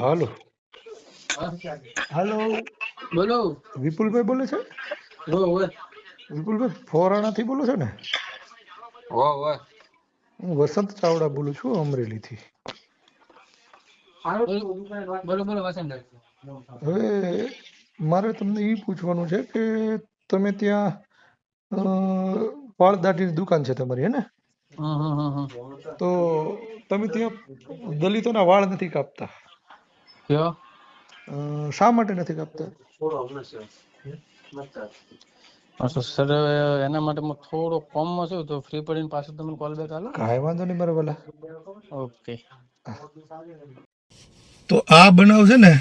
હાલો. હાલો. બોલો. વિપુલભાઈ બોલે છે? વિપુલભાઈ ફોરાણાથી બોલો છો ને? હો હો. હું વસંત ચાવડા બોલું છું અમરેલીથી. બોલો બોલો વસંત. હવે મારે તમને એ પૂછવાનું છે કે તમે ત્યાં અ, વાળ દાઢીની દુકાન છે તમારી હે ને. તો તમે ત્યાં દલિતોના વાળ નથી કાપતા? શા માટે નથી કાપતા? સર એના માટે હું થોડો કોમમાં છું તો ફ્રી પડીને પાછું તમને કોલ બેક આલો. કાંઈ વાંધો નહીં બરાબર વાલા. ઓકે તો આ બનાવ છે ને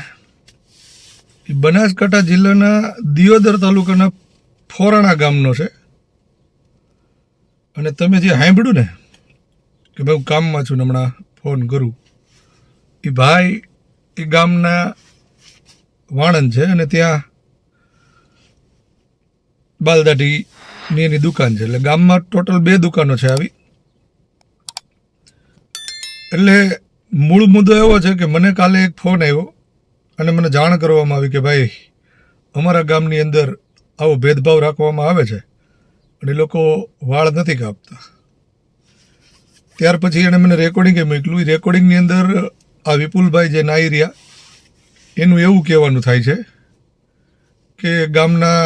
બનાસકાંઠા જિલ્લાના દિયોદર તાલુકાના ફોરાણા ગામનો છે. અને તમે જે સાંભળ્યું ને કે ભાઈ હું કામમાં છું હમણાં ફોન કરું. એ ભાઈ એ ગામના વાણંદ છે અને ત્યાં બાલદાઢીની એની દુકાન છે. એટલે ગામમાં ટોટલ બે દુકાનો છે આવી. એટલે મૂળ મુદ્દો એવો છે કે મને કાલે એક ફોન આવ્યો અને મને જાણ કરવામાં આવી કે ભાઈ અમારા ગામની અંદર આવો ભેદભાવ રાખવામાં આવે છે અને લોકો વાળ નથી કાપતા. ત્યાર પછી એણે મને રેકોર્ડિંગ મોકલ્યું. એ રેકોર્ડિંગની અંદર આ વિપુલભાઈ જે નાઈ એનું એવું કહેવાનું થાય છે કે ગામના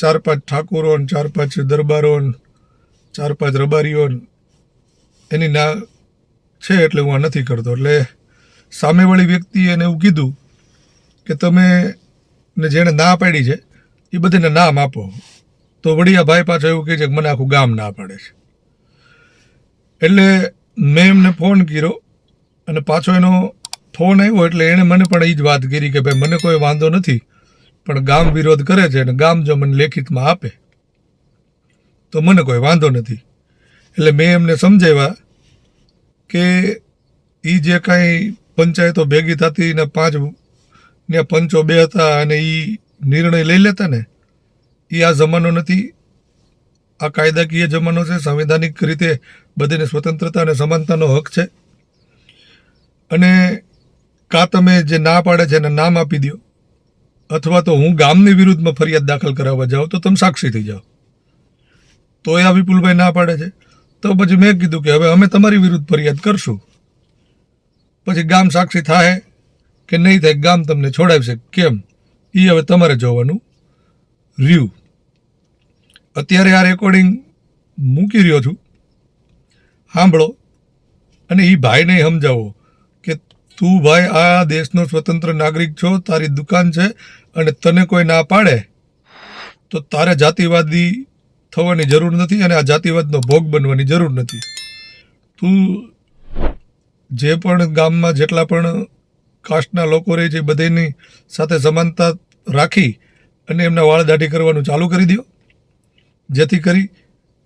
ચાર પાંચ ઠાકોરો ચાર પાંચ દરબારો ચાર પાંચ રબારીઓ એની ના છે એટલે હું આ નથી કરતો. એટલે સામેવાળી વ્યક્તિએ એને એવું કીધું કે તમે ને જેણે ના પાડી છે, એ બધાને નામ આપો. તો વળી આ ભાઈ પાછો એવું કહે છે કે મને આખું ગામ ના પાડે છે. એટલે મેં એમને ફોન કર્યો અને પાછો એનો ફોન આવ્યો એટલે એણે મને પણ એ જ વાત કરી કે ભાઈ મને કોઈ વાંધો નથી, પણ ગામ વિરોધ કરે છે અને ગામ જો મને લેખિતમાં આપે, તો મને કોઈ વાંધો નથી. એટલે મેં એમને સમજાવ્યા કે એ જે કાંઈ પંચાયતો ભેગી થતી ને પાંચ ને પંચો બે હતા અને એ નિર્ણય લઈ લેતા ને એ આ જમાનો નથી આ કાયદાકીય જમાનો છે, સંવિધાનિક રીતે બધીને સ્વતંત્રતા અને સમાનતાનો હક છે. અને કાં તમે જે ના પાડે છે એને નામ આપી દો અથવા તો હું ગામની વિરુદ્ધમાં ફરિયાદ દાખલ કરાવવા જાઉં, તો તમે સાક્ષી થઈ જાઓ. તો એ આ વિપુલભાઈ ના પાડે છે. તો પછી મેં કીધું કે હવે અમે તમારી વિરુદ્ધ ફરિયાદ કરશું. પછી ગામ સાક્ષી થાય કે નહીં થાય, ગામ તમને છોડાવશે, કેમ? એ હવે તમારે જોવાનું રહ્યું. અત્યારે આ રેકોર્ડિંગ મૂકી રહ્યો છું. સાંભળો. અને એ ભાઈને સમજાવો કે તું ભાઈ આ દેશનો સ્વતંત્ર નાગરિક છો, તારી દુકાન છે અને તને કોઈ ના પાડે, તો તારે જાતિવાદી થવાની જરૂર નથી અને આ જાતિવાદનો ભોગ બનવાની જરૂર નથી. તું જે પણ ગામમાં જેટલા પણ કાસ્ટના લોકો રહે છે બધાની સાથે સમાનતા રાખી અને એમના વાળ દાઢી કરવાનું ચાલુ કરી દો જેથી કરી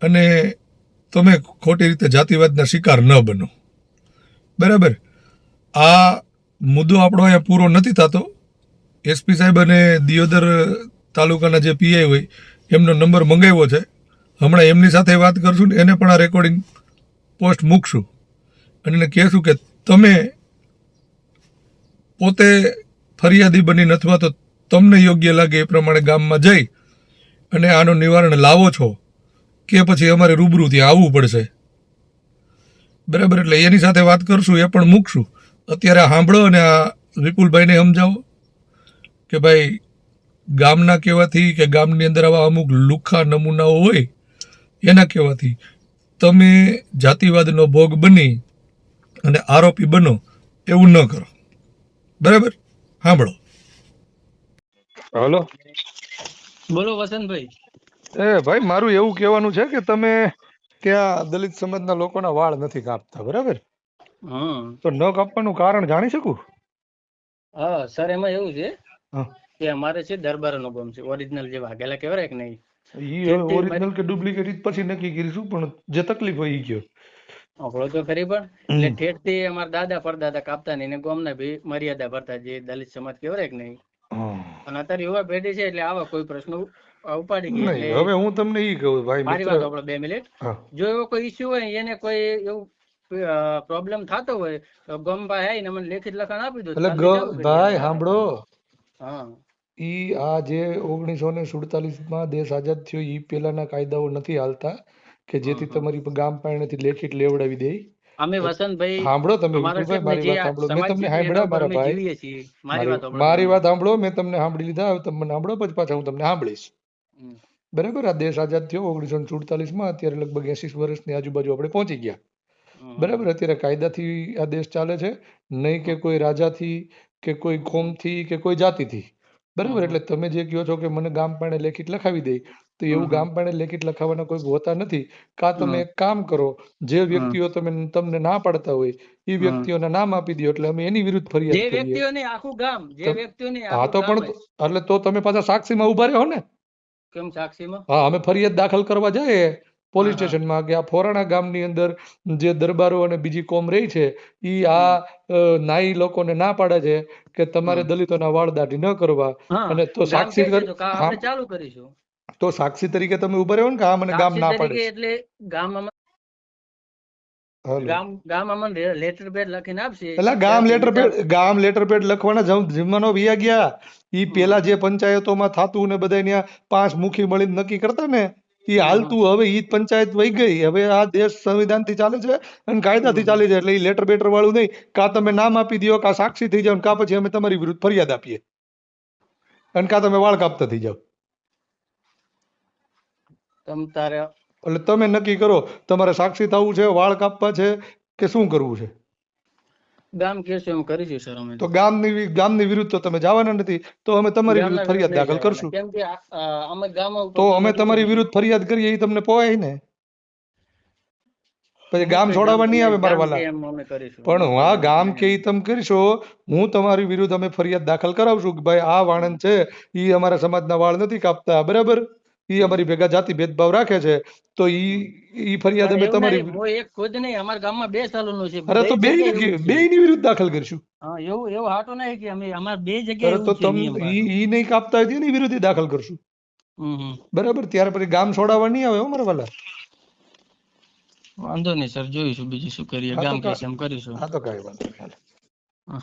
અને તમે ખોટી રીતે જાતિવાદના શિકાર ન બનો. બરાબર? આ મુદ્દો આપણો અહીંયા પૂરો નથી થતો. એસપી સાહેબ અને દિયોદર તાલુકાના જે પીઆઈ હોય, એમનો નંબર મંગાવ્યો છે. હમણાં એમની સાથે વાત કરશું ને એને પણ આ રેકોર્ડિંગ પોસ્ટ મૂકશું. અને એને કહેશું કે તમે પોતે ફરિયાદી બનીને અથવા તો તમને યોગ્ય લાગે એ પ્રમાણે ગામમાં જઈ અને આનું નિવારણ લાવો છો કે પછી અમારે રૂબરૂ ત્યાં આવવું પડશે? બરાબર, એટલે એની સાથે વાત કરશું, એ પણ મૂકશું. અત્યારે સાંભળો અને આ વિપુલભાઈને સમજાવો કે ભાઈ, ગામના કહેવાથી કે ગામની અંદર આવા અમુક લુખ્ખા નમૂનાઓ હોય, એના કહેવાથી તમે જાતિવાદનો ભોગ બની અને આરોપી બનો એવું ન કરો. બરાબર? સાંભળો. હલો. બોલો વસંતભાઈ. એ ભાઈ મારું એવું કહેવાનું છે કે તમે ત્યાં દલિત સમાજના લોકોના વાળ નથી કાપતા બરાબર? તો ન કાપવાનું કારણ જાણી શકું? હા સર એમાં એવું છે. કે અમારે છે દરબારનો ગમ છે ઓરિજિનલ જે વાઘેલા કહેવાય કે નહીં? ઈ ઓરિજિનલ કે ડુપ્લિકેટ પછી નક્કી કરીશું પણ જે તકલીફ હોય ઈ કયો. આપણો તો ખરી પણ એટલે ઠેઠથી અમારા દાદા પરદાદા કાપતા નહીં ને ગોમના બી મર્યાદા ભરતા જે દલિત સમાજ કહેવાય કે નહીં? અને અત્યારે યુવા પેઢી છે એટલે આવા કોઈ પ્રશ્નો ઉપાડી ગયા હવે હું તમને એ કહું ભાઈ મારી વાત આપણે બે મિનિટ. જો એવો કોઈ ઇસ્યુ હોય એને કોઈ એવું પ્રોબ્લેમ થતો હોય તો ગોમભાઈ આવીને મને લેખિત લખાણ આપી દો એટલે. ભાઈ સાંભળો. હા. ઈ આ જે ઓગણીસો ને સુડતાલીસમાં દેશ આઝાદ થયો ઈ પેલાના કાયદાઓ નથી હાલતા કે જેથી. તમારી ગામ પાસેથી લેખિત લેવડાવી દે. અમે વસંતભાઈ સાંભળો તમે મારી વાત સાંભળો. મેં તમને સાંભળ્યા મારા ભાઈ. મારી વાત સાંભળો. મેં તમને સાંભળી લીધા હવે તમે સાંભળો પછી પાછા હું તમને સાંભળીશ. બરાબર આ દેશ આઝાદ થયો ઓગણીસો ને સુડતાલીસમાં અત્યારે લગભગ એસી વર્ષની આજુબાજુ આપણે પહોંચી ગયા. બરાબર અત્યારે કાયદાથી આ દેશ ચાલે છે નહીં કે કોઈ રાજાથી કે કોઈ કોમથી કે કોઈ જાતિથી. બરાબર એટલે તમે જે કહો છો કે મને ગામ પાણે લેખિત લખાવી દે તો એવું ગામ પણ લેખિત લખાવવાના કોઈ હોતા નથી. કાં તમે એક કામ કરો જે વ્યક્તિઓ તમે તમને ના પાડતા હોય એ. વ્યક્તિઓના નામ આપી દો એટલે અમે એની વિરુદ્ધ ફરિયાદ જે વ્યક્તિઓને આખું ગામ જે વ્યક્તિઓને હા તો પણ એટલે તો તમે પાછા સાક્ષીમાં ઊભા રહ્યો ને. કેમ સાક્ષીમાં? હા અમે ફરિયાદ દાખલ કરવા જઈએ પોલીસ. સ્ટેશનમાં કે આ ફોરાણા ગામની અંદર જે દરબારો અને બીજી કોમ રહી છે એ આ નાઈ લોકોને ના પાડે છે કે તમારે. દલિતોના વાળ દાઢી ન કરવા અને તો સાક્ષી ચાલુ કરીશું. તો સાક્ષી તરીકે તમે ઊભા રહ્યો ને કે મને ગામ સાક્ષી ના તરીકે એટલે ગામ અમને ગામ ગામ અમને લેટર પેડ લખીને આપશે. એટલે ગામ લેટર પેડ ગામ લેટર પેડ લખવાના જમ- જમાનો વિયા ગયા. ઈ પેલા જે પંચાયતોમાં થાતું ને બધા ત્યાં પાંચ મુખી મળીને નક્કી કરતા ને ઈ હાલતું. હવે ઈ જ પંચાયત વહી ગઈ. હવે આ દેશ સંવિધાનથી ચાલે છે અને કાયદાથી થી ચાલે છે. એટલે ઈ લેટર બેટર વાળું નહીં. કાં તમે નામ આપી દો કાં સાક્ષી થઈ જાઓ ને કાં પછી અમે તમારી વિરુદ્ધ ફરિયાદ આપીએ. અને કાં તમે વાળ કાપતા થઈ જાઓ તમ તારે એટલે તમે નક્કી કરો તમારે સાક્ષી થવું છે વાળ કાપવા છે કે શું કરવું છે? ગામ કહેશે એમ કરીશું સર અમે તો. ગામની ગામની વિરુદ્ધ તો તમે જવાના નથી તો અમે તમારી વિરુદ્ધ ફરિયાદ દાખલ કરશું. કેમ કે અમે ગામ તો અમે તમારી વિરુદ્ધ ફરિયાદ કરીએ એ તમને પોવાય ને? પછી ગામ છોડાવવા નહીં આવે મારવાલા? મારા વાલા કે પણ હું આ ગામ કે ઈ તમે કરશો હું તમારી વિરુદ્ધ અમે ફરિયાદ દાખલ કરાવશું કે ભાઈ આ વાણંદ છે ઈ અમારા સમાજના વાળ નથી કાપતા બરાબર? ઈ અમારી ભેગા જાતિ ભેદભાવ રાખે છે તો ઈ ઈ ફરિયાદ અમે તમારી હું એક ખુદ નહીં અમારા ગામમાં બે સાલોનું છે. અરે તો બે. બે ની વિરુદ્ધ દાખલ કરશું. હા એવું એવું હાટો નહીં કે અમે અમાર બે જગ્યાએ તો તમ ઈ ઈ નહીં કાપતા હોય એની વિરુદ્ધ દાખલ કરશું. બરાબર ત્યાર પછી ગામ છોડાવવા નહીં આવે અમારા મારા વાલા. વાંધો નહીં સર જોઈશું બીજું શું કરીએ ગામ કા- એમ કરીશું. હા તો કઈ વાંધો નહીં હા.